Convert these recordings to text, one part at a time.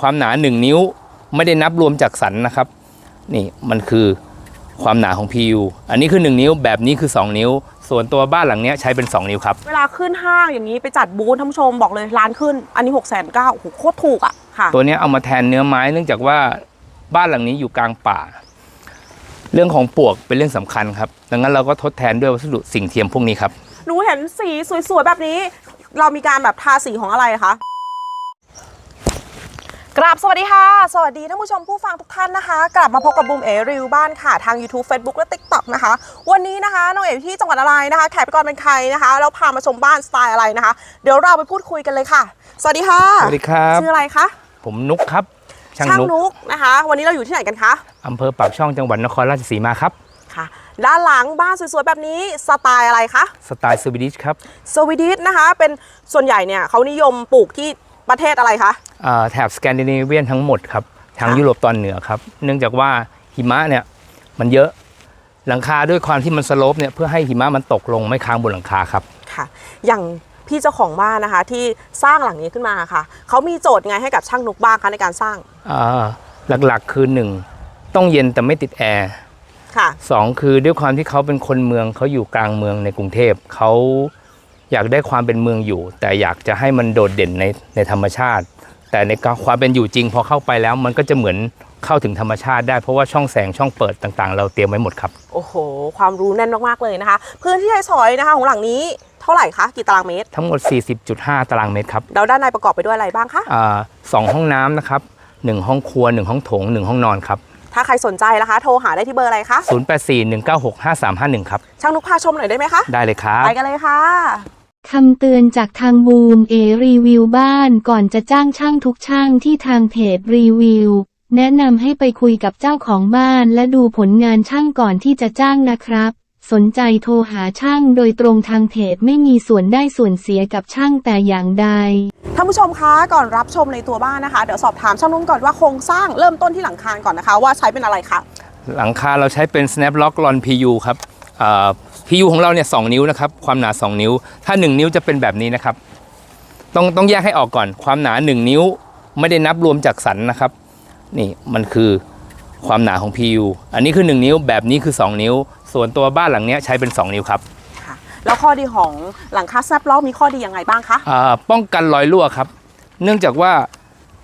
ความหนา 1 นิ้วไม่ได้นับรวมจากสันนะครับ นี่มันคือความหนาของ PU อันนี้คือ 1 นิ้วแบบนี้คือ 2 นิ้ว ส่วนตัวบ้านหลังเนี้ยใช้เป็น 2 นิ้วครับ เวลาขึ้นห้างอย่างนี้ไปจัดบูธท่านผู้ชมบอกเลยร้านขึ้น อันนี้6กแสนเก้าโอ้โหโคตรถูกอะค่ะตัวเนี้ยเอามาแทนเนื้อไม้เนื่องจากว่าบ้านหลังนี้อยู่กลางป่า เรื่องของปลวกเป็นเรื่องสำคัญครับ ดังนั้นเราก็ทดแทนด้วยวัสดุสิ่งเทียมพวกนี้ครับหนูเห็นสีสวยๆแบบนี้ เรามีการแบบทาสีของอะไรคะ กราบสวัสดีค่ะ สวัสดีท่านผู้ชมผู้ฟังทุกท่านนะคะ กลับมาพบกับบูมเอรีวิวบ้านค่ะ ทาง YouTube Facebook และ TikTok นะคะ วันนี้นะคะน้องเอ๋อยู่ที่จังหวัดอะไรนะคะ แขกไปก่อนเป็นใครนะคะแล้วพามาชมบ้านสไตล์อะไรนะคะ เดี๋ยวเราไปพูดคุยกันเลยค่ะ สวัสดีค่ะสวัสดีครับ ชื่ออะไรคะ ผมนุกครับ ช่างช่างนุกนุกนะคะ วันนี้เราอยู่ที่ไหนกันคะอำเภอปากช่องจังหวัดนครราชสีมาครับ ค่ะ ด้านหลังบ้านสวยๆแบบนี้สไตล์อะไรคะสไตล์สวีดิชครับ สวีดิชนะคะ เป็นส่วนใหญ่เนี่ยเขานิยมปลูกที่ ประเทศอะไรคะ อ่าแถบสแกนดิเนเวียนทั้งหมดครับทางค่ะ ยุโรปตอนเหนือครับ เนื่องจากว่าหิมะเนี่ยมันเยอะหลังคาด้วยความที่มันสโลปเนี่ยเพื่อให้หิมะมันตกลงไม่ค้างบนหลังคาครับ ค่ะ อย่างพี่เจ้าของบ้านนะคะ ที่สร้างหลังนี้ขึ้นมาค่ะ เขามีโจทย์ไงให้กับช่างนุกบ้างคะในการสร้างอ่าหลักๆคือหนึ่งต้องเย็นแต่ไม่ติดแอร์ค่ะ สองคือด้วยความที่เขาเป็นคนเมืองเขาอยู่กลางเมืองในกรุงเทพเขา อยากได้ความเป็นเมืองอยู่ แต่อยากจะให้มันโดดเด่นในในธรรมชาติ แต่ในความเป็นอยู่จริงพอเข้าไปแล้วมันก็จะเหมือนเข้าถึงธรรมชาติได้เพราะว่าช่องแสงช่องเปิดต่างๆ เราเตรียมไว้หมดครับ โอ้โห ความรู้แน่นมากๆเลยนะคะ พื้นที่ใช้สอยนะคะของหลังนี้เท่าไหร่คะกี่ตารางเมตร ทั้งหมด 40.5 ตารางเมตรครับแล้วด้านในประกอบไปด้วยอะไรบ้างคะอ่าสองห้องน้ำนะครับหนึ่งห้องครัวหนึ่งห้องโถงหนึ่งห้องนอนครับถ้าใครสนใจนะคะ โทรหาได้ที่เบอร์อะไรคะ 0841965351 ครับ ช่างนุกพาชมหน่อยได้ไหมคะ ได้เลยครับ ไปกันเลยค่ะ คำเตือนจากทางบูมเอรีวิวบ้านก่อนจะจ้างช่างทุกช่างที่ทางเพจรีวิว แนะนำให้ไปคุยกับเจ้าของบ้านและดูผลงานช่างก่อนที่จะจ้างนะครับ สนใจโทรหาช่างโดยตรงทางเพจไม่มีส่วนได้ส่วนเสียกับช่างแต่อย่างใด ท่านผู้ชมคะก่อนรับชมในตัวบ้านนะคะ เดี๋ยวสอบถามช่างนุ่นก่อนว่าโครงสร้างเริ่มต้นที่หลังคาก่อนนะคะ ว่าใช้เป็นอะไรคะหลังคาเราใช้เป็น snap lock lon PU ครับอ่า PU ของเราเนี่ยสนิ้วนะครับความหนา 2 นิ้ว ถ้า 1 นิ้วจะเป็นแบบนี้นะครับ ต้องต้องแยกให้ออกก่อน ความหนา 1 นิ้วไม่ได้นับรวมจากสันนะครับ นี่มันคือความหนาของ PU อันนี้คือ 1 นิ้วแบบนี้คือ 2 นิ้ว ส่วนตัวบ้านหลังเนี้ยใช้เป็น 2 นิ้วครับค่ะแล้วข้อดีของหลังคาแซบล้อมีข้อดียังไงบ้างคะอ่าป้องกันรอยรั่วครับ เนื่องจากว่า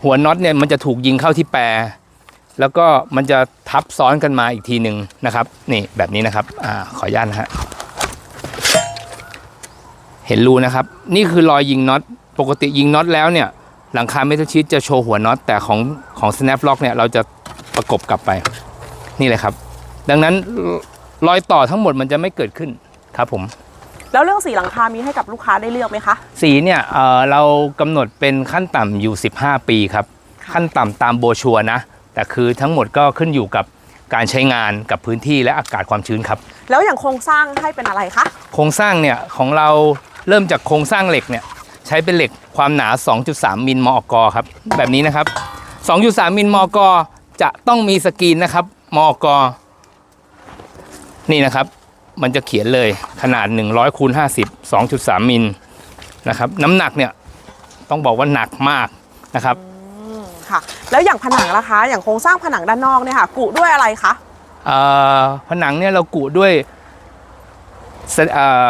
หัวน็อตเนี่ยมันจะถูกยิงเข้าที่แปร แล้วก็มันจะทับซ้อนกันมาอีกทีหนึ่งนะครับ นี่แบบนี้นะครับอาขออนุญาตนะฮะเห็นรูนะครับ นี่คือรอยยิงน็อตปกติยิงน็อตแล้วเนี่ย หลังคาเมทัลชีตจะโชว์หัวน็อตแต่ของของ snap lock เนี่ยเราจะประกบกลับไป นี่เลยครับ ดังนั้นรอยต่อทั้งหมดมันจะไม่เกิดขึ้นครับผมแล้วเรื่องสีหลังคา มีให้กับลูกค้าได้เลือกไหมคะ สีเนี่ยเอ่อเรากำหนดเป็นขั้นต่ำอยู่ 15 ปีครับค่ะขั้นต่ำตามโบรชัวร์นะ แต่คือทั้งหมดก็ขึ้นอยู่กับการใช้งานกับพื้นที่และอากาศความชื้นครับ แล้วอย่างโครงสร้างให้เป็นอะไรคะโครงสร้างเนี่ยของเราเริ่มจากโครงสร้างเหล็กเนี่ยใช้เป็นเหล็กความหนา 2.3 มิลมอกครับ แบบนี้นะครับ 2.3 มิลมอกจะต้องมีสกรีนนะครับมอกนี่นะครับ มันจะเขียนเลยขนาด 100คูณ50 2.3 มิลนะครับ น้ำหนักเนี่ยต้องบอกว่าหนักมากนะครับ ค่ะ แล้วอย่างผนังล่ะคะ อย่างโครงสร้างผนังด้านนอกเนี่ยค่ะกุด้วยอะไรคะเอ่อผนังเนี่ยเรากุด้วยเอ่อ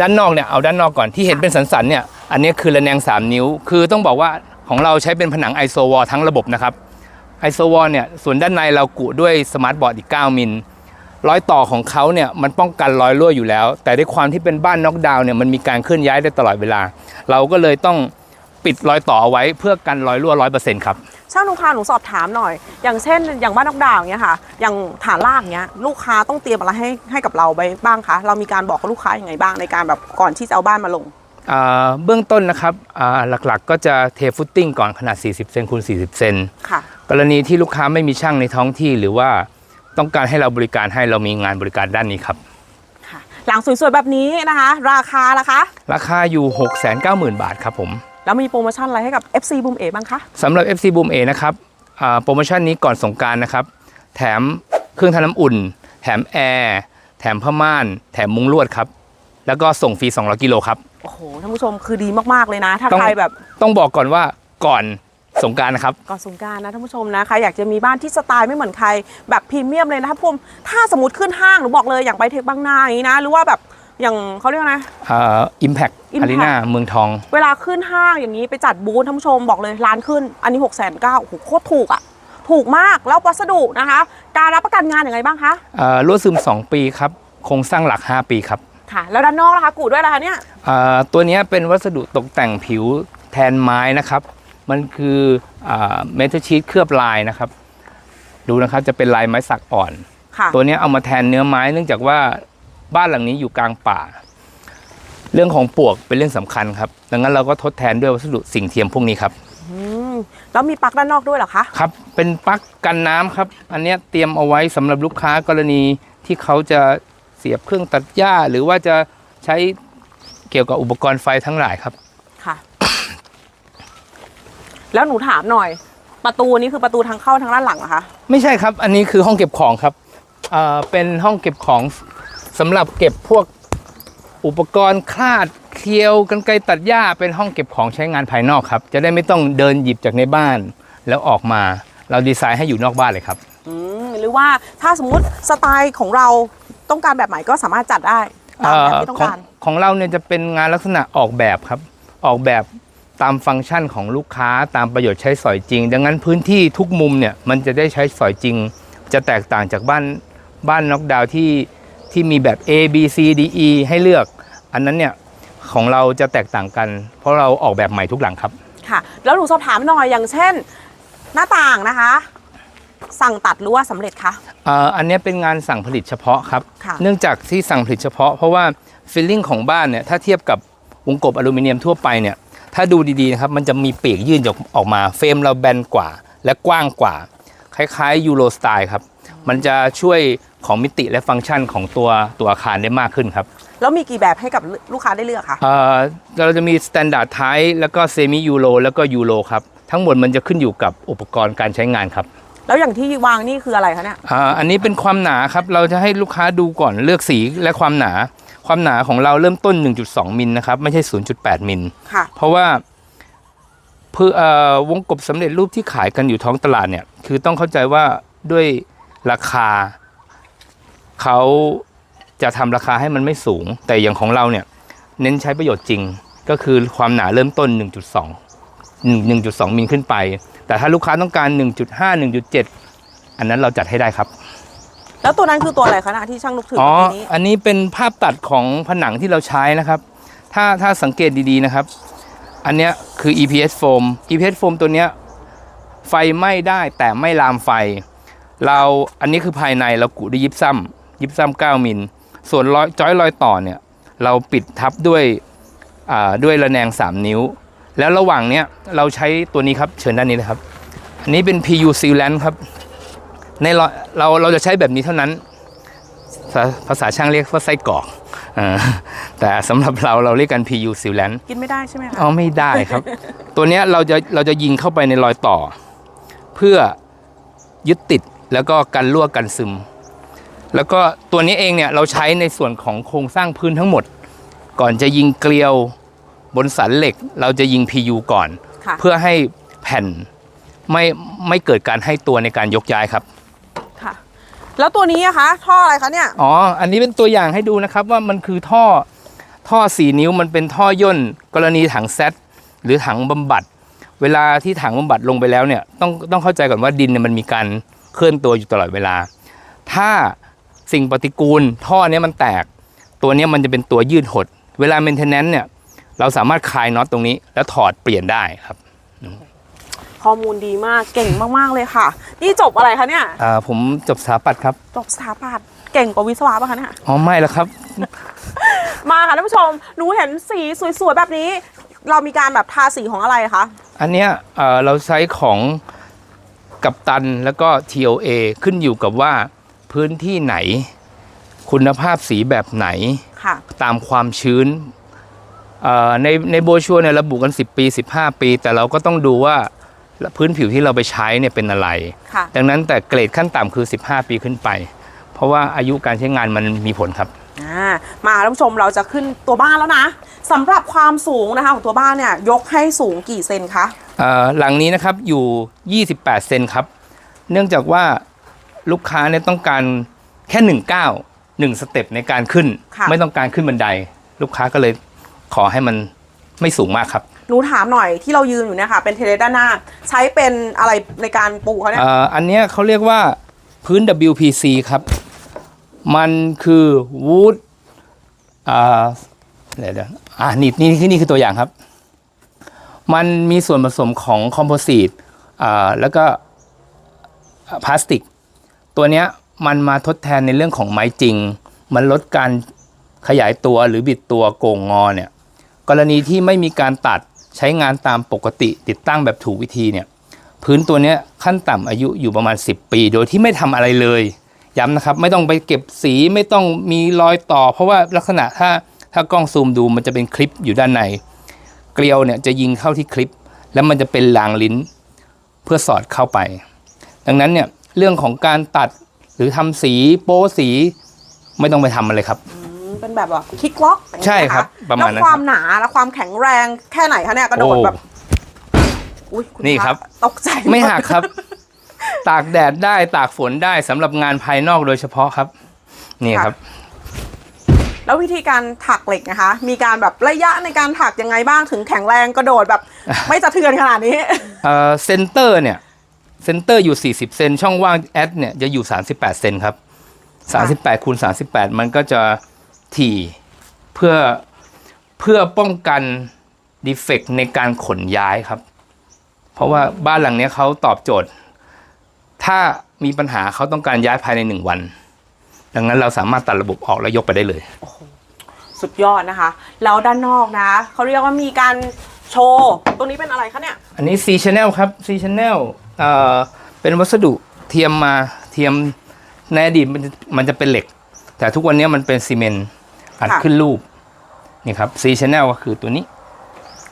ด้านนอกเนี่ยเอาด้านนอกก่อนที่เห็นเป็นสันๆเนี่ยอันนี้คือระแนง 3 นิ้ว คือต้องบอกว่าของเราใช้เป็นผนังไอโซวอลทั้งระบบนะครับไอโซวอลเนี่ยส่วนด้านในเรากุด้วยสมาร์ทบอร์ดอีก 9 มิลรอยต่อของเขาเนี่ยมันป้องกันรอยรั่วอยู่แล้ว แต่ด้วยความที่เป็นบ้านน็อกดาวน์เนี่ยมันมีการเคลื่อนย้ายได้ตลอดเวลา เราก็เลยต้อง ปิดรอยต่อเอาไว้เพื่อกันรอยรั่วร้อยเปอร์เซ็นต์ครับช่างนุคาหนูสอบถามหน่อย อย่างเช่น อย่างบ้านนอกดาวน์อย่างเงี้ยค่ะ อย่างฐานรากเงี้ยลูกค้าต้องเตรียมอะไรให้ให้กับเราไปบ้างคะเรามีการบอกกับลูกค้ายังไงบ้างในการแบบก่อนที่จะเอาบ้านมาลงอ่าเบื้องต้นนะครับอ่าหลักๆ ก็จะเทฟุตติ้งก่อนขนาด 40 เซนคูณ40 เซนค่ะกรณีที่ลูกค้าไม่มีช่างในท้องที่หรือว่าต้องการให้เราบริการให้เรามีงานบริการด้านนี้ครับค่ะหลังสวยๆแบบนี้นะคะ ราคาล่ะคะ ราคาอยู่ 690,000 บาทครับผม แล้วมีโปรโมชั่นอะไรให้กับ FC Boom A บ้างคะสำหรับ FC Boom A นะครับอ่าโปรโมชั่นนี้ก่อนสงกรารนะครับ แถมเครื่องทำน้ำอุ่น แถมแอร์แถมผ้าม่าน แถมมุ้งลวดครับ แล้วก็ส่งฟรี 200 กิโลครับ โอ้โห ท่านผู้ชมคือดีมากๆเลยนะ ถ้าต้องใครแบบ ต้องบอกก่อนว่าก่อนสงกรารนะครับ ก่อนสงกรารนะท่านผู้ชมนะใครอยากจะมีบ้านที่สไตล์ไม่เหมือนใคร แบบพรีเมียมเลยนะครับผมถ้าสมมติขึ้นห้างหนูบอกเลยอย่างไปเทคบางนาอย่างนี้นะ หรือว่าแบบ อย่างเขาเรียกว่าไงอ่าอิมแพค Impact อารีนาเมืองทอง เวลาขึ้นห้างอย่างนี้ไปจัดบูธท่านผู้ชมบอกเลยร้านขึ้น อันนี้6กแสนเก้าโอ้โหโคตรถูกอะถูกมากแล้ววัสดุนะคะ การรับประกันงานอย่างไรบ้างคะอ่ารั่วซึม 2 ปีครับ โครงสร้างหลัก 5 ปีครับ ค่ะ แล้วด้านนอกนะคะกูดด้วยนะคะเนี่ยอ่าตัวเนี้ยเป็นวัสดุตกแต่งผิวแทนไม้นะครับ มันคือเมทัลชีตเคลือบลายนะครับ ดูนะครับจะเป็นลายไม้สักอ่อนค่ะตัวเนี้ยเอามาแทนเนื้อไม้เนื่องจากว่า บ้านหลังนี้อยู่กลางป่า เรื่องของปลวกเป็นเรื่องสำคัญครับ ดังนั้นเราก็ทดแทนด้วยวัสดุสิ่งเทียมพวกนี้ครับอืมแล้วมีปลั๊กด้านนอกด้วยเหรอคะครับ เป็นปลั๊กกันน้ำครับ อันเนี้ยเตรียมเอาไว้สำหรับลูกค้ากรณีที่เขาจะเสียบเครื่องตัดหญ้า หรือว่าจะใช้เกี่ยวกับอุปกรณ์ไฟทั้งหลายครับค่ะ แล้วหนูถามหน่อย ประตูนี้คือประตูทางเข้าทางด้านหลังเหรอคะไม่ใช่ครับ อันนี้คือห้องเก็บของครับเอ่อเป็นห้องเก็บของ สำหรับเก็บพวกอุปกรณ์คลาดเคียวกันไกรตัดหญ้าเป็นห้องเก็บของใช้งานภายนอกครับ จะได้ไม่ต้องเดินหยิบจากในบ้าน แล้วออกมาเราดีไซน์ให้อยู่นอกบ้านเลยครับ อืมหรือว่าถ้าสมมุติสไตล์ของเราต้องการแบบไหนก็สามารถจัดได้ตามแบบที่ต้องของการของเราเนี่ยจะเป็นงานลักษณะออกแบบครับ ออกแบบตามฟังก์ชันของลูกค้าตามประโยชน์ใช้สอยจริง ดังนั้นพื้นที่ทุกมุมเนี่ยมันจะได้ใช้สอยจริง จะแตกต่างจากบ้านบ้านน็อกดาวน์ที่ ที่มีแบบ A B C D E ให้เลือก อันนั้นเนี่ยของเราจะแตกต่างกัน เพราะเราออกแบบใหม่ทุกหลังครับ ค่ะ แล้วหนูสอบถามหน่อยอย่างเช่น หน้าต่างนะคะ สั่งตัดหรือว่าสำเร็จคะเอ่ออันเนี้ยเป็นงานสั่งผลิตเฉพาะครับ ค่ะเนื่องจากที่สั่งผลิตเฉพาะเพราะว่าฟิลลิ่งของบ้านเนี่ยถ้าเทียบกับวงกบอลูมิเนียมทั่วไปเนี่ยถ้าดูดีๆนะครับมันจะมีปีกยื่นออกออกมาเฟรมเราแบนกว่า และกว้างกว่า คล้ายๆยูโรสไตล์ครับ มันจะช่วย ของมิติและฟังก์ชันของตัวตัวอาคารได้มากขึ้นครับแล้วมีกี่แบบให้กับลูกค้าได้เลือกคะเอ่อเราจะมีสแตนดาร์ดไทแล้วก็เซมิยูโรแล้วก็ยูโรครับทั้งหมดมันจะขึ้นอยู่กับอุปกรณ์การใช้งานครับแล้วอย่างที่วางนี่คืออะไรคะเนี่ยอ่าอันนี้เป็นความหนาครับเราจะให้ลูกค้าดูก่อนเลือกสีและความหนา ความหนาของเราเริ่มต้น 1.2 มิลนะครับไม่ใช่ 0.8 มิลค่ะเพราะว่าเพื่อเอ่อวงกบสำเร็จรูปที่ขายกันอยู่ท้องตลาดเนี่ยคือต้องเข้าใจว่าด้วยราคา เขาจะทำราคาให้มันไม่สูง แต่อย่างของเราเนี่ยเน้นใช้ประโยชน์จริง ก็คือความหนาเริ่มต้น 1.2 1.2มิลขึ้นไป แต่ถ้าลูกค้าต้องการ 1.5 1.7 อันนั้นเราจัดให้ได้ครับ แล้วตัวนั้นคือตัวอะไรคะนะที่ช่างนุกถืออ๋ออันนี้เป็นภาพตัดของผนังที่เราใช้นะครับ ถ้าถ้าสังเกตดีๆนะครับ อันเนี้ยคือ EPS foam EPS foam ตัวเนี้ยไฟไหม้ได้แต่ไม่ลามไฟ เราอันนี้คือภายในเรากุด้วยยิบซ้ำ ยิบซ้ำ9มิล ส่วนรอยจอยรอยต่อเนี่ยเราปิดทับด้วยอ่าด้วยระแนง 3 นิ้ว แล้วระหว่างเนี้ยเราใช้ตัวนี้ครับเชิญด้านนี้เลยครับ อันนี้เป็น PU sealant ครับในรอยเราเราจะใช้แบบนี้เท่านั้น ภาภาษาช่างเรียกว่าไส้กรอกอ่าแต่สำหรับเราเราเรียกกัน PU sealant กินไม่ได้ใช่ไหมคะเอาไม่ได้ครับ ตัวเนี้ยเราจะเราจะยิงเข้าไปในรอยต่อ เพื่อยึดติดแล้วก็กันรั่วกันซึม แล้วก็ตัวนี้เองเนี่ยเราใช้ในส่วนของโครงสร้างพื้นทั้งหมด ก่อนจะยิงเกลียวบนสันเหล็ก เราจะยิง PU ก่อนค่ะเพื่อให้แผ่นไม่ไม่เกิดการให้ตัวในการยกย้ายครับค่ะ แล้วตัวนี้อะคะท่ออะไรคะเนี่ยอ๋ออันนี้เป็นตัวอย่างให้ดูนะครับว่ามันคือท่อท่อสีนิ้วมันเป็นท่อย่นกรณีถังแซดหรือถังบำบัด เวลาที่ถังบำบัดลงไปแล้วเนี่ยต้องต้องเข้าใจก่อนว่าดินเนี่ยมันมีการเคลื่อนตัวอยู่ตลอดเวลา ถ้า สิ่งปฏิกูล ท่อเนี้ยมันแตก ตัวเนี้ยมันจะเป็นตัวยืดหด เวลาเมนเทนแนนซ์เนี่ยเราสามารถคลายน็อตตรงนี้แล้วถอดเปลี่ยนได้ครับข้อมูลดีมากเก่งมาก ๆ เลยค่ะ นี่จบอะไรคะเนี่ยอ่าผมจบสถาปัตย์ครับจบสถาปัตย์เก่งกว่าวิศวะป่ะคะเนี่ยอ๋อไม่แล้วครับ มาค่ะท่านผู้ชมหนูเห็นสีสวยๆแบบนี้ เรามีการแบบทาสีของอะไรคะอันเนี้ยเอ่อเราใช้ของกัปตันแล้วก็ TOA ขึ้นอยู่กับว่า พื้นที่ไหน คุณภาพสีแบบไหน ค่ะตามความชื้นเอ่อในในโบรชัวร์เนี่ยระบุกัน 10 ปี 15 ปี แต่เราก็ต้องดูว่าพื้นผิวที่เราไปใช้เนี่ยเป็นอะไร ค่ะ ดังนั้นแต่เกรดขั้นต่ำคือ 15 ปีขึ้นไป เพราะว่าอายุการใช้งานมันมีผลครับ อ่ามาท่านผู้ชมเราจะขึ้นตัวบ้านแล้วนะสำหรับความสูงนะคะของตัวบ้านเนี่ยยกให้สูงกี่เซนคะ เอ่อหลังนี้นะครับอยู่ 28 เซนครับ เนื่องจากว่า ลูกค้าเนี่ยต้องการแค่หนึ่งก้าวหนึ่งสเต็ปในการขึ้น ค่ะ ไม่ต้องการขึ้นบันได ลูกค้าก็เลยขอให้มันไม่สูงมากครับหนูถามหน่อยที่เรายืนอยู่เนี่ยค่ะ เป็นเทเลด้านหน้า ใช้เป็นอะไรในการปูเขาเนี่ย เอ่ออันเนี้ยเขาเรียกว่าพื้น WPC ครับ มันคือ wood อ่าเดี๋ยวเดี๋ยวอ่านี่นี่นี่นี่คือตัวอย่างครับ มันมีส่วนผสมของคอมโพสิตอ่าแล้วก็พลาสติก ตัวเนี้ยมันมาทดแทนในเรื่องของไม้จริง มันลดการขยายตัวหรือบิดตัวโก่งงอเนี่ยกรณีที่ไม่มีการตัดใช้งานตามปกติติดตั้งแบบถูกวิธีเนี่ยพื้นตัวเนี้ยขั้นต่ำอายุอยู่ประมาณ 10 ปี โดยที่ไม่ทำอะไรเลยย้ำนะครับไม่ต้องไปเก็บสีไม่ต้องมีรอยต่อ เพราะว่าลักษณะถ้าถ้ากล้องซูมดูมันจะเป็นคลิปอยู่ด้านใน เกลียวเนี่ยจะยิงเข้าที่คลิป แล้วมันจะเป็นรางลิ้นเพื่อสอดเข้าไป ดังนั้นเนี่ย เรื่องของการตัดหรือทำสีโป้สี ไม่ต้องไปทำมันเลยครับเป็นแบบว่าคิกล็อกอย่างนี้ใช่ครับนะะประมาณนั้นแล้วความหนาและความแข็งแรงแค่ไหนคะเนี่ยกระโดดโอ้แบบ อุ๊ยณนี่ครับะตกใจไม่หักครับ ตากแดดได้ตากฝนได้สำหรับงานภายนอกโดยเฉพาะครับ นี่ครับ แล้ววิธีการถักเหล็กนะคะ มีการแบบระยะในการถักยังไงบ้างถึงแข็งแรงกระโดดแบบ ไม่สะเทือนขนาดนี้ เอ่อเซนเตอร์เนี่ย เซนเตอร์อยู่ 40 เซนช่องว่างแอดเนี่ยจะอยู่ 38 เซนครับ 38คูณ38 มันก็จะถี่เพื่อเพื่อป้องกันดีเฟกในการขนย้ายครับ เพราะว่าบ้านหลังเนี้ยเขาตอบโจทย์ ถ้ามีปัญหาเขาต้องการย้ายภายในหนึ่งวัน ดังนั้นเราสามารถตัดระบบออกแล้วยกไปได้เลย สุดยอดนะคะ แล้วด้านนอกนะเขาเรียกว่ามีการโชว์ ตรงนี้เป็นอะไรคะเนี่ย อันนี้ C channel ครับ C channel เอ่อเป็นวัสดุเทียมมาเทียมในอดีตมันจะมันจะเป็นเหล็ก แต่ทุกวันนี้มันเป็นซีเมนต์อัดค่ะขึ้นรูปนี่ครับ C channel ก็คือตัวนี้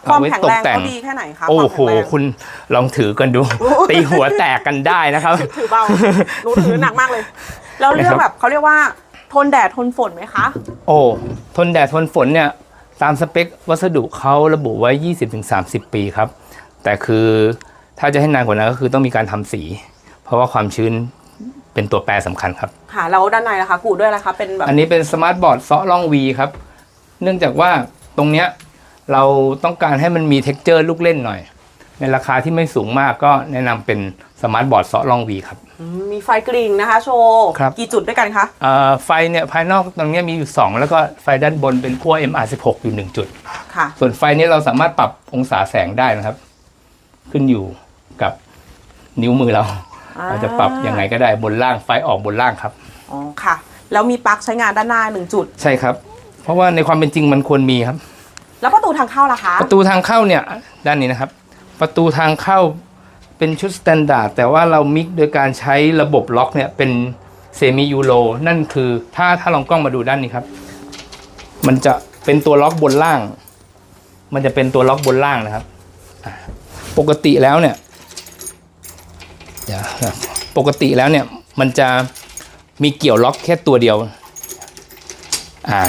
ความเอไแข็งแรงเขาดีแค่ไหนคะโอ้ความโหแข็งแรงคุณลองถือกันดู ตีหัวแตกกันได้นะครับ ถือเบาหนูถือหนักมากเลย แล้วเรื่องแบบเขาเรียกว่าทนแดดทนฝนไหมคะ โอ้ทนแดดทนฝนเนี่ย ตามสเปควัสดุเขาระบุไว้ 20-30 ปีครับ แต่คือ ถ้าจะให้นานกว่านั้นก็คือต้องมีการทำสี เพราะว่าความชื้นเป็นตัวแปรสำคัญครับค่ะแล้วด้านในล่ะคะกูดด้วยอะไรคะเป็นแบบอันนี้เป็นสมาร์ทบอร์ดเซาะร่อง V ครับ เนื่องจากว่าตรงเนี้ยเราต้องการให้มันมีเท็กเจอร์ลูกเล่นหน่อย ในราคาที่ไม่สูงมากก็แนะนำเป็นสมาร์ทบอร์ดเซาะร่อง V ครับอืมมีไฟกริ่งนะคะโชว์ครับกี่จุดด้วยกันคะเอ่อไฟเนี่ยภายนอกตรงเนี้ยมีอยู่ 2 แล้วก็ไฟด้านบนเป็นขั้ว MR16 อยู่ 1 จุดค่ะส่วนไฟนี้เราสามารถปรับองศาแสงได้นะครับ ขึ้นอยู่กับนิ้วมือเรา อ่าเราจะปรับยังไงก็ได้บนล่างไฟออกบนล่างครับ อ๋อค่ะ แล้วมีปลั๊กใช้งานด้านหน้าหนึ่งจุด ใช่ครับ เพราะว่าในความเป็นจริงมันควรมีครับ แล้วประตูทางเข้าล่ะคะประตูทางเข้าเนี่ยด้านนี้นะครับ ประตูทางเข้าเป็นชุดสแตนดาร์ดแต่ว่าเรามิกโดยการใช้ระบบล็อกเนี่ยเป็นเซมิยูโรนั่นคือถ้าถ้าลองกล้องมาดูด้านนี้ครับ มันจะเป็นตัวล็อกบนล่าง มันจะเป็นตัวล็อกบนล่างนะครับอ่า ปกติแล้วเนี่ยเดี๋ยวนะปกติแล้วเนี่ยมันจะมีเกี่ยวล็อกแค่ตัวเดียว อ่า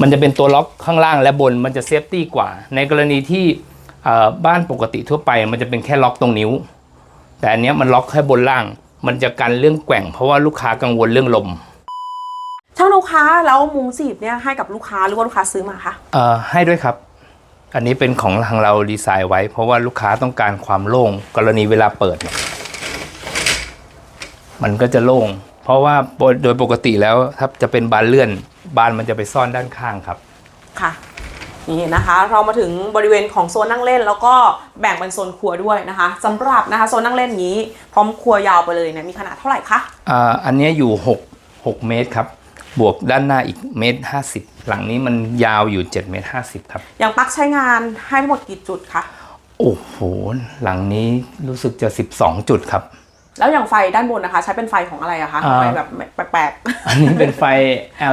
มันจะเป็นตัวล็อกข้างล่างและบนมันจะเซฟตี้กว่า ในกรณีที่เอ่อบ้านปกติทั่วไป มันจะเป็นแค่ล็อกตรงนิ้ว แต่อันเนี้ยมันล็อกแค่บนล่าง มันจะกันเรื่องแกว่ง เพราะว่าลูกค้ากังวลเรื่องลมช่างลูกค้าแล้วมุงสีบเนี่ยให้กับลูกค้าหรือว่าลูกค้าซื้อมาคะเอ่อให้ด้วยครับ อันนี้เป็นของทางเราดีไซน์ไว้ เพราะว่าลูกค้าต้องการความโล่งกรณีเวลาเปิดเนี่ยมันก็จะโล่ง เพราะว่าโดยปกติแล้วถ้าจะเป็นบานเลื่อน บานมันจะไปซ่อนด้านข้างครับ ค่ะ นี่นะคะ เรามาถึงบริเวณของโซนนั่งเล่น แล้วก็แบ่งเป็นโซนครัวด้วยนะคะสำหรับนะคะโซนนั่งเล่นนี้ พร้อมครัวยาวไปเลยเนี่ยมีขนาดเท่าไหร่คะอ่าอันเนี้ยอยู่6 6เมตรครับ บวกด้านหน้าอีกเมตรห้าสิบหลังนี้มันยาวอยู่7เมตรห้าสิบครับ อย่างปลั๊กใช้งานให้ทั้งหมดกี่จุดคะ โอ้โห หลังนี้รู้สึกจะ12จุดครับ แล้วอย่างไฟด้านบนนะคะ ใช้เป็นไฟของอะไรอะคะ อ่า ไฟแบบแปลกอันนี้เป็นไฟ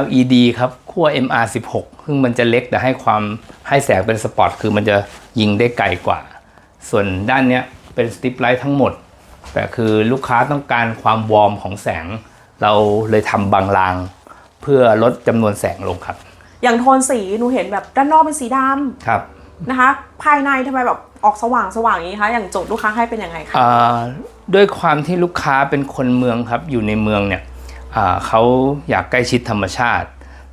LED ครับขั้ว MR16 ซึ่งมันจะเล็กแต่ให้ความให้แสงเป็นสปอต คือมันจะยิงได้ไกลกว่า ส่วนด้านเนี้ยเป็นสติปไลท์ทั้งหมด แต่คือลูกค้าต้องการความวอร์มของแสง เราเลยทำบางราง เพื่อลดจำนวนแสงลงครับๆอย่างโทนสีหนูเห็นแบบด้านนอกเป็นสีดำครับนะคะ ภายในทำไมแบบออกสว่างสว่างอย่างนี้คะอย่างโจทย์ลูกค้าให้เป็นยังไงคะอ่าด้วยความที่ลูกค้าเป็นคนเมืองครับ อยู่ในเมืองเนี่ยอ่าเขาอยากใกล้ชิดธรรมชาติ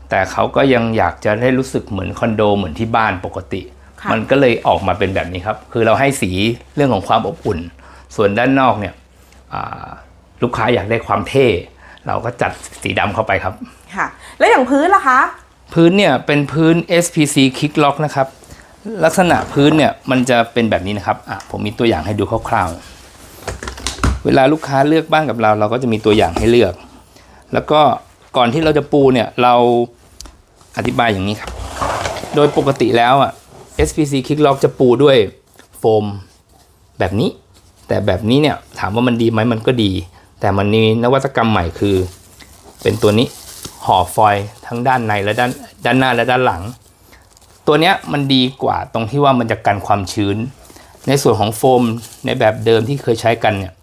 แต่เขาก็ยังอยากจะได้รู้สึกเหมือนคอนโดเหมือนที่บ้านปกติ ค่ะมันก็เลยออกมาเป็นแบบนี้ครับ คือเราให้สีเรื่องของความอบอุ่น ส่วนด้านนอกเนี่ยอ่าลูกค้าอยากได้ความเท่ เราก็จัดสีดำเข้าไปครับ ค่ะ แล้วอย่างพื้นล่ะคะ พื้นเนี่ยเป็นพื้น SPC Kick Lock นะครับ ลักษณะพื้นเนี่ยมันจะเป็นแบบนี้นะครับอะผมมีตัวอย่างให้ดูคร่าวๆ เวลาลูกค้าเลือกบ้านกับเรา เราก็จะมีตัวอย่างให้เลือก แล้วก็ก่อนที่เราจะปูเนี่ยเราอธิบายอย่างนี้ครับ โดยปกติแล้วอะ SPC Kick Lock จะปูด้วยโฟมแบบนี้ แต่แบบนี้เนี่ยถามว่ามันดีไหมมันก็ดี แต่มันมีนวัตกรรมใหม่คือ เป็นตัวนี้ ห่อฟอยล์ทั้งด้านในและด้านด้านหน้าและด้านหลัง ตัวเนี้ยมันดีกว่าตรงที่ว่ามันจะกันความชื้น ในส่วนของโฟมในแบบเดิมที่เคยใช้กันเนี่ย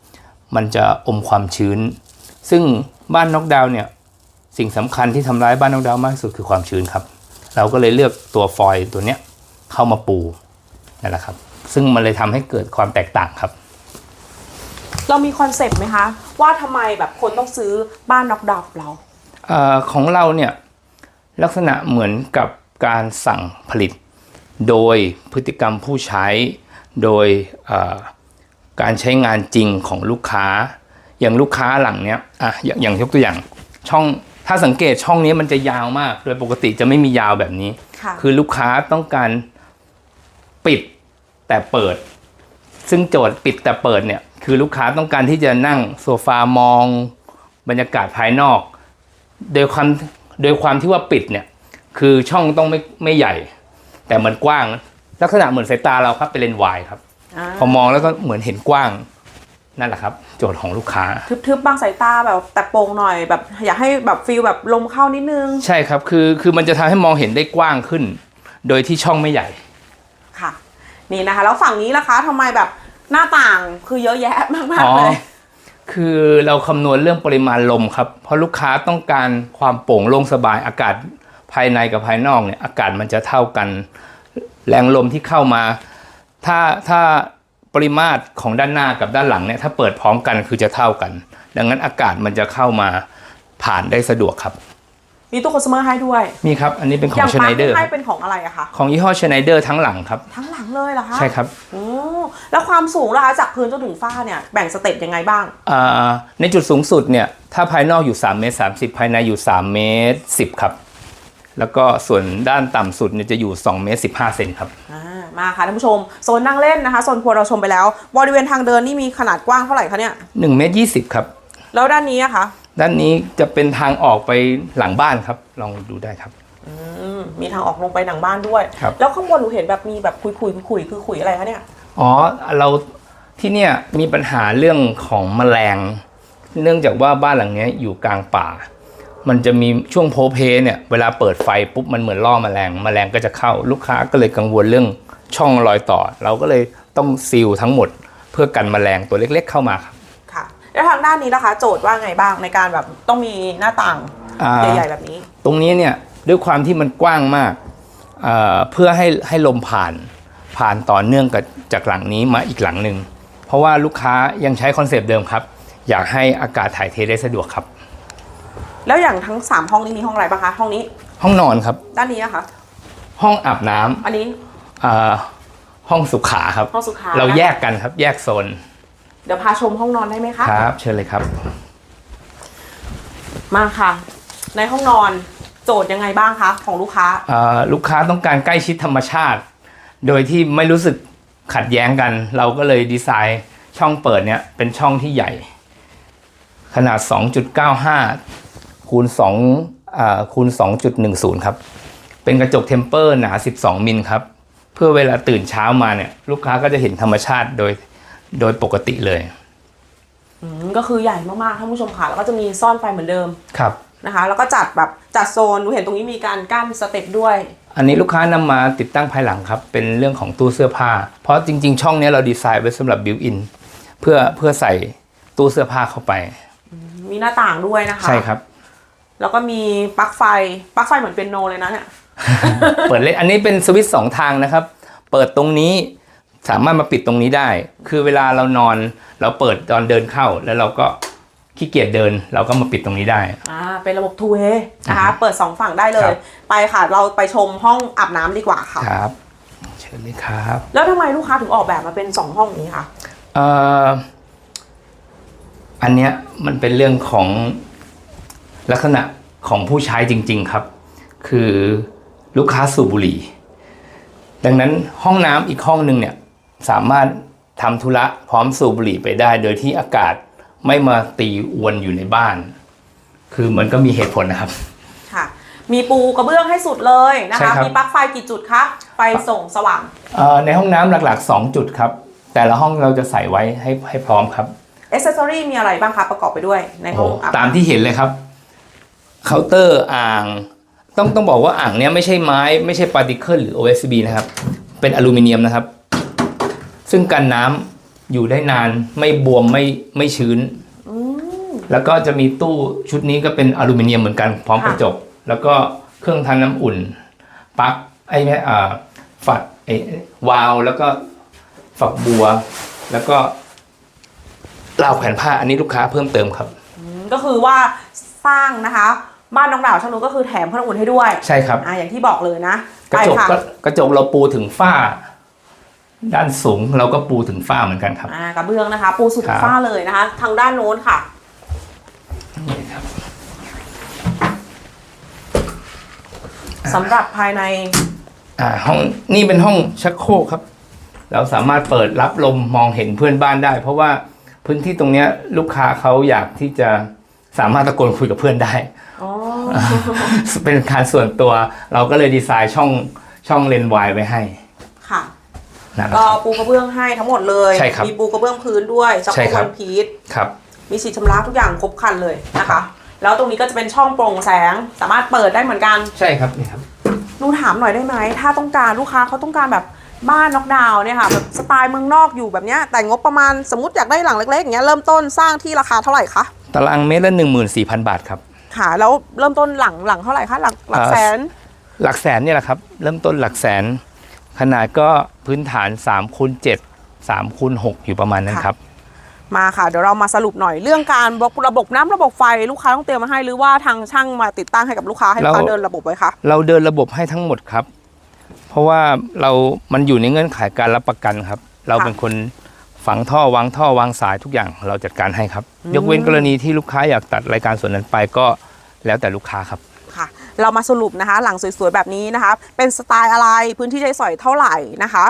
มันจะอมความชื้น ซึ่งบ้านน็อกดาวน์เนี่ยสิ่งสำคัญที่ทำร้ายบ้านน็อกดาวน์มากที่สุดคือความชื้นครับ เราก็เลยเลือกตัวฟอยล์ตัวเนี้ยเข้ามาปูนั่นแหละครับ ซึ่งมันเลยทำให้เกิดความแตกต่างครับ เรามีคอนเซปต์ไหมคะ ว่าทำไมแบบคนต้องซื้อบ้านน็อกดาวน์เรา ออของเราเนี่ยลักษณะเหมือนกับการสั่งผลิต โดยพฤติกรรมผู้ใช้ โดยเอ่อการใช้งานจริงของลูกค้า อย่างลูกค้าหลังเนี้ยอะอย่างอย่างยกตัวอย่างช่องถ้าสังเกตช่องนี้มันจะยาวมาก โดยปกติจะไม่มียาวแบบนี้ค่ะคือลูกค้าต้องการปิดแต่เปิด ซึ่งโจทย์ปิดแต่เปิดเนี่ยคือลูกค้าต้องการที่จะนั่งโซฟามองบรรยากาศภายนอก โดยความโดยความที่ว่าปิดเนี่ย คือช่องต้องไม่ไม่ใหญ่ แต่มันกว้าง ลักษณะเหมือนสายตาเราครับเป็นเลนส์วายครับ อ่าพอมองแล้วก็เหมือนเห็นกว้างนั่นแหละครับ โจทย์ของลูกค้า ทึบๆบางสายตาแบบแต่โปร่งหน่อยแบบ อยากให้แบบฟีลแบบลมเข้านิดนึงใช่ครับ คือคือมันจะทำให้มองเห็นได้กว้างขึ้น โดยที่ช่องไม่ใหญ่ ค่ะ นี่นะคะ แล้วฝั่งนี้ล่ะคะทำไมแบบหน้าต่างคือเยอะแยะมากอ๋อ ๆเลย คือเราคำนวณเรื่องปริมาณลมครับ เพราะลูกค้าต้องการความโปร่งโล่งสบายอากาศภายในกับภายนอกเนี่ยอากาศมันจะเท่ากัน แรงลมที่เข้ามา ถ้าถ้าปริมาตรของด้านหน้ากับด้านหลังเนี่ยถ้าเปิดพร้อมกันคือจะเท่ากัน ดังนั้นอากาศมันจะเข้ามาผ่านได้สะดวกครับ มีตู้คอน sumer ให้ด้วยมีครับ อันนี้เป็นขออย่างงชปไนลั๊กเดอร์ที่ให้เป็นของอะไรอะคะของยี่ห้อชไนเดอร์ทั้งหลังครับ ทั้งหลังเลยเหรอคะ ใช่ครับโอ้แล้วความสูงล่ะคะจากพื้นจนถึงฝ้าเนี่ยแบ่งสเต็ปยังไงบ้างอ่าในจุดสูงสุดเนี่ยถ้าภายนอกอยู่3เมตร30 ภายในอยู่3เมตร10 ครับ แล้วก็ส่วนด้านต่ำสุดเนี่ยจะอยู่2เมตร15เซนครับอ่ามาค่ะท่านผู้ชมโซนนั่งเล่นนะคะโซนครัวเราชมไปแล้วบริเวณทางเดินนี่มีขนาดกว้างเท่าไหร่คะเนี่ย1เมตร20 ครับ แล้วด้านนี้อะคะ ด้านนี้จะเป็นทางออกไปหลังบ้านครับ ลองดูได้ครับ อืมมีทางออกลงไปหนังบ้านด้วย ครับ แล้วข้างบนหนูเห็นแบบมีแบบคุยคุยคุยคุยคือคุยอะไรคะเนี่ย อ๋อเราที่เนี่ยมีปัญหาเรื่องของแมลง เนื่องจากว่าบ้านหลังเนี้ยอยู่กลางป่า มันจะมีช่วงโพเพเนี่ยเวลาเปิดไฟปุ๊บมันเหมือนล่อแมลง แมลงก็จะเข้าลูกค้าก็เลยกังวลเรื่องช่องรอยต่อ เราก็เลยต้องซีลทั้งหมด เพื่อกันแมลงตัวเล็ก ๆ เข้ามาครับค่ะ แล้วทางด้านนี้นะคะโจทย์ว่าไงบ้างในการแบบต้องมีหน้าต่างอ่า ใหญ่ๆแบบนี้ ตรงนี้เนี่ยด้วยความที่มันกว้างมากเอ่อเพื่อให้ให้ลมผ่านผ่านต่อเนื่องกับจากหลังนี้มาอีกหลังหนึ่งเพราะว่าลูกค้ายังใช้คอนเซปต์เดิมครับ อยากให้อากาศถ่ายเทได้สะดวกครับ แล้วอย่างทั้งสามห้องนี้มีห้องอะไรบ้างคะห้องนี้ห้องนอนครับ ด้านนี้นะคะ ห้องอาบน้ำอันนี้เอ่อห้องสุขาครับ ห้องสุขา เราแยกกันครับแยกโซน เดี๋ยวพาชมห้องนอนได้ไหมคะครับ เชิญเลยครับ มาค่ะ ในห้องนอนโจทย์ยังไงบ้างคะของลูกค้าเอ่อลูกค้าต้องการใกล้ชิดธรรมชาติ โดยที่ไม่รู้สึกขัดแย้งกัน เราก็เลยดีไซน์ช่องเปิดเนี่ยเป็นช่องที่ใหญ่ ขนาด 2.95 คูณ2อ่าคูณ 2.10 ครับ เป็นกระจกเทมเปอร์หนา 12 มิลครับ เพื่อเวลาตื่นเช้ามาเนี่ยลูกค้าก็จะเห็นธรรมชาติโดย โดยปกติเลยอืมก็คือใหญ่มากๆท่านผู้ชมค่ะแล้วก็จะมีซ่อนไฟเหมือนเดิมครับนะคะ แล้วก็จัดแบบจัดโซนหนูเห็นตรงนี้มีการกั้นสเต็ปด้วย อันนี้ลูกค้านำมาติดตั้งภายหลังครับ เป็นเรื่องของตู้เสื้อผ้า เพราะจริง ๆ ช่องเนี้ยเราดีไซน์ไว้สำหรับบิวอินเพื่อเพื่อใส่ตู้เสื้อผ้าเข้าไป มีหน้าต่างด้วยนะคะ ใช่ครับ แล้วก็มีปลั๊กไฟปลั๊กไฟเหมือนเป็นโนเลยนะเนี่ยเปิดเลยอันนี้เป็นสวิตช์สองทางนะครับ เปิดตรงนี้ สามารถมาปิดตรงนี้ได้ คือเวลาเรานอนเราเปิดตอนเดินเข้า แล้วเราก็ขี้เกียจเดิน เราก็มาปิดตรงนี้ได้ อ่าเป็นระบบ two way นะอ่าคะฮะเปิดสองฝั่งได้เลครัยบไปค่ะ เราไปชมห้องอาบน้ำดีกว่าค่ะ ครับ เชิญเลยครับ แล้วทำไมลูกค้าถึงออกแบบมาเป็นสองห้องนี้คะเอ่ออันเนี้ยมันเป็นเรื่องของลักษณะของผู้ใช้จริง ๆครับ คือลูกค้าสูบบุหรี่ ดังนั้นห้องน้ำอีกห้องหนึ่งเนี่ย สามารถทำธุระพร้อมสูบบุหรี่ไปได้ โดยที่อากาศไม่มาตีอวนอยู่ในบ้าน คือมันก็มีเหตุผลนะครับ ค่ะ มีปูกระเบื้องให้สุดเลยนะใช่คะ ครับ มีปลั๊กไฟกี่จุดคะไฟส่งสว่าง เอ่อในห้องน้ำหลักๆ 2 จุดครับ แต่ละห้องเราจะใส่ไว้ให้ให้พร้อมครับอ c เซสซอรี่มีอะไรบ้างคะประกอบไปด้วยในห้โอ้องอาบตามที่เห็นเลยครับเคาน์เตอร์อ่าง ต้องต้องบอกว่าอ่างเนี้ยไม่ใช่ไม้ ไม่ใช่ปาร์ติเคิลหรือ OSB นะครับ เป็นอลูมิเนียมนะครับ ซึ่งกันน้ำอยู่ได้นานไม่บวมไม่ไม่ชื้นแล้วก็จะมีตู้ชุดนี้ก็เป็นอลูมิเนียมเหมือนกันพร้อมกระจก แล้วก็เครื่องทำน้ำอุ่นปลั๊กไอ้เนี่ยอ่าฝัดไอ้วาล์วแล้วก็ฝักบัว แล้วก็ราวแขวนผ้าอันนี้ลูกค้าเพิ่มเติมครับ ก็คือว่าสร้างนะคะ บ้านน้องดาวช่างนุก็คือแถมเครื่องอุ่นให้ด้วยใช่ครับ อ่าอย่างที่บอกเลยนะกระไปจกค่ะก็กระจกเราปูถึงฝ้า ด้านสูงเราก็ปูถึงฝ้าเหมือนกันครับอ่ากระเบื้องนะคะ ปูสุดครับฟ้าเลยนะคะ ทางด้านโน้นค่ะ นี่ครับ สำหรับภายใน อ่าห้องนี่เป็นห้องชักโครกครับ เราสามารถเปิดรับลมมองเห็นเพื่อนบ้านได้ เพราะว่าพื้นที่ตรงเนี้ยลูกค้าเขาอยากที่จะสามารถตะโกนคุยกับเพื่อนได้ อ๋อ เป็นการส่วนตัวเราก็เลยดีไซน์ช่องช่องเลนส์วายไว้ให้ค่ะ นะครับก็ปูกระเบื้องให้ทั้งหมดเลย ใช่ครับมีปูกระเบื้องพื้นด้วยช็อกใช่โกคแลรับตพีชครับ มีฉีดชำระทุกอย่างครบครันเลยนะคะแล้วตรงนี้ก็จะเป็นช่องโปร่งแสงสามารถเปิดได้เหมือนกันใช่ครับนี่ครับ หนูถามหน่อยได้ไหม ถ้าต้องการลูกค้าเขาต้องการแบบบ้านน็อกดาวน์เนี่ยค่ะแบบสไตล์เมืองนอกอยู่แบบเนี้ยแต่งบประมาณสมมติอยากได้หลังเล็กๆอย่างเงี้ยเริ่มต้นสร้างที่ราคาเท่าไหร่คะตารางเมตรละหนึ่งหมื่นสี่พันบาทครับ ค่ะแล้วเริ่มต้นหลังหลังเท่าไหร่คะหลังหลักเอ่อแสน หลักแสนเนี่ยแหละครับ เริ่มต้นหลักแสน ขนาดก็พื้นฐาน3คูณ7 3คูณ6อยู่ประมาณนั้นครับ มาค่ะ เดี๋ยวเรามาสรุปหน่อยเรื่องการบล็อกระบบน้ำระบบไฟลูกค้าต้องเตรียมมาให้หรือว่าทางช่างมาติดตั้งให้กับลูกค้าให้ลูกค้าเราเดินระบบไว้คะเราเดินระบบให้ทั้งหมดครับ เพราะว่าเรามันอยู่ในเงื่อนไขการรับประกันครับ เราเป็นคนฝังท่อวางท่อวางสายทุกอย่างเราจัดการให้ครับ ยกเว้นกรณีที่ลูกค้าอยากตัดรายการส่วนนั้นไปก็แล้วแต่ลูกค้าครับค่ะ เรามาสรุปนะคะ หลังสวยๆแบบนี้นะคะ เป็นสไตล์อะไรพื้นที่ใช้สอยเท่าไหร่นะคะ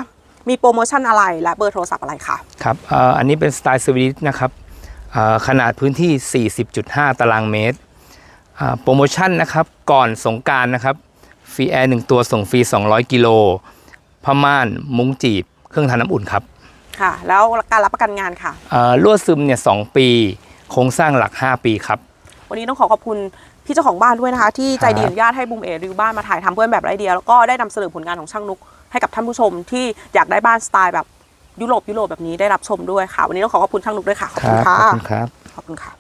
มีโปรโมชั่นอะไรและเบอร์โทรศัพท์อะไรคะครับเอ่ออันนี้เป็นสไตล์สวีทนะครับเอ่อขนาดพื้นที่ 40.5 ตารางเมตรอ่าโปรโมชั่นนะครับก่อนสงกรารนะครับฟรีแอร์หนึ่งตัวส่งฟรี 200 กิโลผ้าม่านมุ้งจีบ เครื่องทำน้ำอุ่นครับ ค่ะ แล้วการรับประกันงานค่ะเอ่อรั่วซึมเนี่ยสปี โครงสร้างหลัก 5 ปีครับ วันนี้ต้องขอขอบคุณ พี่เจ้าของบ้านด้วยนะคะ ที่ใจดีครับอนุญาตให้บูมเอรีวิวบ้านมาถ่ายทำเพื่อนแบบไรเดีย แล้วก็ได้นำเสนอผลงานของช่างนุกให้กับท่านผู้ชมที่อยากได้บ้านสไตล์แบบยุโรปยุโรปแบบนี้ได้รับชมด้วยค่ะ วันนี้ต้องขอขอบคุณช่างนุกด้วยค่ะขอบคุณขค่ะอบคุณครับ ขอบคุณค่ะ